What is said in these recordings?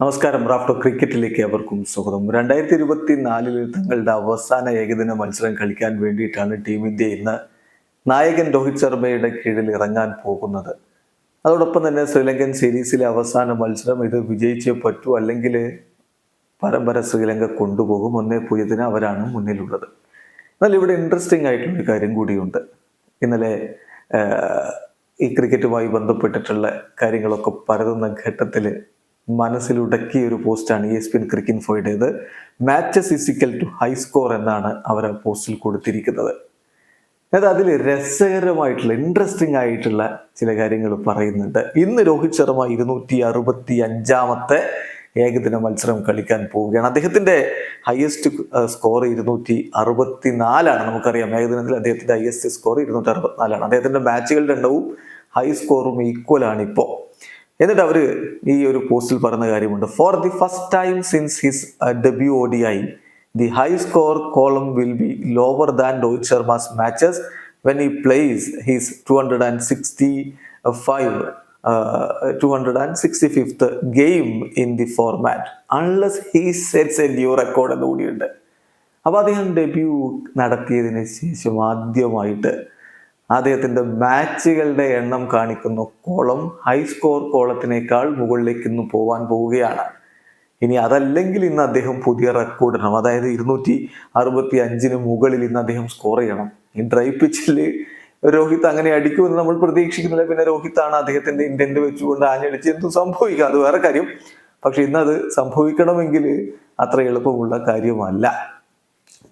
നമസ്കാരം. റാഫ്റ്റോ ക്രിക്കറ്റിലേക്ക് അവർക്കും സ്വാഗതം. രണ്ടായിരത്തി ഇരുപത്തി നാലിൽ തങ്ങളുടെ അവസാന ഏകദിന മത്സരം കളിക്കാൻ വേണ്ടിയിട്ടാണ് ടീം ഇന്ത്യ ഇന്ന് നായകൻ രോഹിത് ശർമ്മയുടെ കീഴിൽ ഇറങ്ങാൻ പോകുന്നത്. അതോടൊപ്പം തന്നെ ശ്രീലങ്കൻ സീരീസിലെ അവസാന മത്സരം ഇത് വിജയിച്ചേ പറ്റൂ അല്ലെങ്കിൽ പരമ്പര ശ്രീലങ്ക കൊണ്ടുപോകും ഒന്നേ പൂജ്യത്തിന് അവരാണ് മുന്നിലുള്ളത്. എന്നാൽ ഇവിടെ ഇൻട്രസ്റ്റിംഗ് ആയിട്ടുള്ള ഒരു കാര്യം കൂടിയുണ്ട്. ഇന്നലെ ഈ ക്രിക്കറ്റുമായി ബന്ധപ്പെട്ടിട്ടുള്ള കാര്യങ്ങളൊക്കെ പരതുന്ന ഘട്ടത്തിൽ മനസ്സിലുടക്കിയ ഒരു പോസ്റ്റാണ് E S P N cricket ഫോയുടേത് matches equal to high score എന്നാണ് അവർ ആ പോസ്റ്റിൽ കൊടുത്തിരിക്കുന്നത്. അതായത് അതിൽ രസകരമായിട്ടുള്ള ഇൻട്രസ്റ്റിംഗ് ആയിട്ടുള്ള ചില കാര്യങ്ങൾ പറയുന്നുണ്ട്. ഇന്ന് രോഹിത് ശർമ്മ ഇരുന്നൂറ്റി അറുപത്തി അഞ്ചാമത്തെ ഏകദിന മത്സരം കളിക്കാൻ പോവുകയാണ്. അദ്ദേഹത്തിന്റെ ഹയസ്റ്റ് സ്കോർ ഇരുന്നൂറ്റി അറുപത്തി നാലാണ് നമുക്കറിയാം ഏകദിനത്തിൽ അദ്ദേഹത്തിന്റെ ഹയസ്റ്റ് സ്കോർ ഇരുന്നൂറ്റി അറുപത്തിനാലാണ് അദ്ദേഹത്തിന്റെ മാച്ചുകളുടെ എണ്ണവും ഹൈ സ്കോറും ഈക്വൽ ആണ് ഇപ്പോൾ. എന്നിട്ട് അവർ ഈ ഒരു പോസ്റ്റിൽ പറഞ്ഞ കാര്യമുണ്ട്. For the first time since his debut O D I the high score column will be lower than Rohit Sharma's matches when he plays his two hundred and sixty five two hundred and sixty fifth game in the format unless he sets a new record എന്ന് കൂടിയുണ്ട്. അപ്പോൾ അദ്ദേഹം debut നടത്തിയതിന് ശേഷം ആദ്യമായിട്ട് അദ്ദേഹത്തിന്റെ മാച്ചുകളുടെ എണ്ണം കാണിക്കുന്ന കോളം ഹൈ സ്കോർ കോളത്തിനേക്കാൾ മുകളിലേക്ക് ഇന്ന് പോവാൻ പോവുകയാണ്. ഇനി അതല്ലെങ്കിൽ ഇന്ന് അദ്ദേഹം പുതിയ റെക്കോർഡ് ഇടണം. അതായത് ഇരുന്നൂറ്റി അറുപത്തി അഞ്ചിന് മുകളിൽ ഇന്ന് അദ്ദേഹം സ്കോർ ചെയ്യണം. ഈ ഡ്രൈ പിച്ചിൽ രോഹിത് അങ്ങനെ അടിക്കുമെന്ന് നമ്മൾ പ്രതീക്ഷിക്കുന്നില്ല. പിന്നെ രോഹിത്താണ് അദ്ദേഹത്തിന്റെ ഇന്റന്റ് വെച്ചുകൊണ്ട് ആഞ്ഞടിച്ച് എന്തും സംഭവിക്കുക അത് വേറെ കാര്യം. പക്ഷെ ഇന്നത് സംഭവിക്കണമെങ്കിൽ അത്ര എളുപ്പമുള്ള കാര്യമല്ല.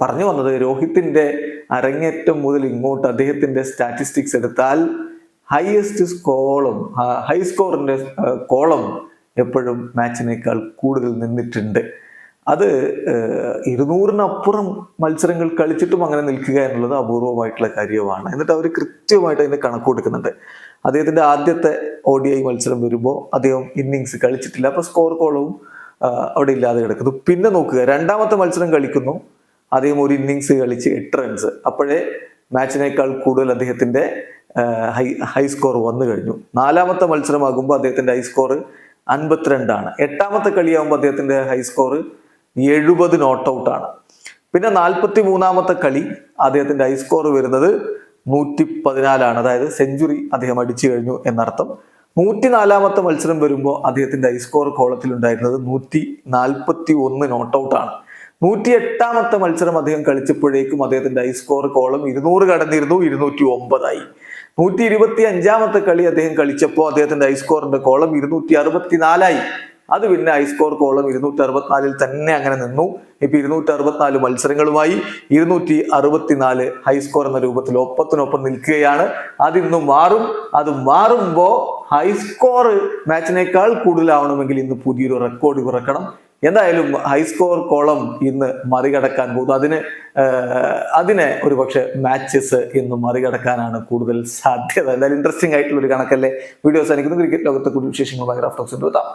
പറഞ്ഞു വന്നത് രോഹിത്തിന്റെ അരങ്ങേറ്റം മുതൽ ഇങ്ങോട്ട് അദ്ദേഹത്തിന്റെ സ്റ്റാറ്റിസ്റ്റിക്സ് എടുത്താൽ ഹയസ്റ്റ് സ്കോളും ഹൈ സ്കോറിന്റെ കോളം എപ്പോഴും മാച്ചിനേക്കാൾ കൂടുതൽ നിന്നിട്ടുണ്ട്. അത് ഇരുന്നൂറിനപ്പുറം മത്സരങ്ങൾ കളിച്ചിട്ടും അങ്ങനെ നിൽക്കുക എന്നുള്ളത് അപൂർവമായിട്ടുള്ള കാര്യമാണ്. എന്നിട്ട് അവർ കൃത്യമായിട്ട് അതിന് കണക്ക് കൊടുക്കുന്നുണ്ട്. അദ്ദേഹത്തിന്റെ ആദ്യത്തെ ഒ ഡി ഐ മത്സരം വരുമ്പോൾ അദ്ദേഹം ഇന്നിങ്സ് കളിച്ചിട്ടില്ല. അപ്പൊ സ്കോർ കോളവും അവിടെ ഇല്ലാതെ കിടക്കുന്നു. പിന്നെ നോക്കുക രണ്ടാമത്തെ മത്സരം കളിക്കുന്നു. അദ്ദേഹം ഒരു ഇന്നിങ്സ് കളിച്ച് എട്ട് റൺസ് അപ്പോഴേ മാച്ചിനേക്കാൾ കൂടുതൽ അദ്ദേഹത്തിന്റെ ഹൈ ഹൈ സ്കോർ വന്നു കഴിഞ്ഞു. നാലാമത്തെ മത്സരമാകുമ്പോൾ അദ്ദേഹത്തിന്റെ ഹൈ സ്കോർ അൻപത്തിരണ്ടാണ്. എട്ടാമത്തെ കളിയാകുമ്പോൾ അദ്ദേഹത്തിന്റെ ഹൈ സ്കോർ എഴുപത് നോട്ട് ഔട്ടാണ് പിന്നെ നാൽപ്പത്തി മൂന്നാമത്തെ കളി അദ്ദേഹത്തിന്റെ ഹൈ സ്കോർ വരുന്നത് നൂറ്റി പതിനാലാണ് അതായത് സെഞ്ചുറി അദ്ദേഹം അടിച്ചു കഴിഞ്ഞു എന്നർത്ഥം. നൂറ്റി നാലാമത്തെ മത്സരം വരുമ്പോൾ അദ്ദേഹത്തിന്റെ ഹൈ സ്കോർ കോളത്തിൽ ഉണ്ടായിരുന്നത് നൂറ്റി നാൽപ്പത്തി ഒന്ന് നോട്ട് ഔട്ടാണ് നൂറ്റി എട്ടാമത്തെ മത്സരം അദ്ദേഹം കളിച്ചപ്പോഴേക്കും അദ്ദേഹത്തിന്റെ ഐ സ്കോർ കോളം ഇരുന്നൂറ് കടന്നിരുന്നു ഇരുന്നൂറ്റി ഒമ്പതായി നൂറ്റി ഇരുപത്തി അഞ്ചാമത്തെ കളി അദ്ദേഹം കളിച്ചപ്പോൾ അദ്ദേഹത്തിന്റെ ഐ സ്കോറിന്റെ കോളം ഇരുന്നൂറ്റി അറുപത്തിനാലായി അത് പിന്നെ ഐ സ്കോർ കോളം ഇരുന്നൂറ്റി അറുപത്തിനാലിൽ തന്നെ അങ്ങനെ നിന്നു. ഇപ്പൊ ഇരുന്നൂറ്റി അറുപത്തിനാല് മത്സരങ്ങളുമായി ഇരുന്നൂറ്റി അറുപത്തിനാല് ഹൈ സ്കോർ എന്ന രൂപത്തിൽ ഒപ്പത്തിനൊപ്പം നിൽക്കുകയാണ്. അതിന്ന് മാറും അത് മാറുമ്പോ ഹൈ സ്കോർ മാച്ചിനേക്കാൾ കൂടുതലാവണമെങ്കിൽ ഇന്ന് പുതിയൊരു റെക്കോർഡ് കുറക്കണം എന്തായാലും ഹൈസ്കോർ കോളം ഇന്ന് മറികടക്കാൻ പോകും അതിന് അതിനെ ഒരുപക്ഷെ മാച്ചസ് ഇന്ന് മറികടക്കാനാണ് കൂടുതൽ സാധ്യത. എന്തായാലും ഇൻട്രസ്റ്റിംഗ് ആയിട്ടുള്ള ഒരു കണക്കല്ലേ? വീഡിയോസ് എനിക്ക് ക്രിക്കറ്റ് ലോകത്തെ കൂടുതൽ വിശേഷങ്ങളുമായി എത്താം.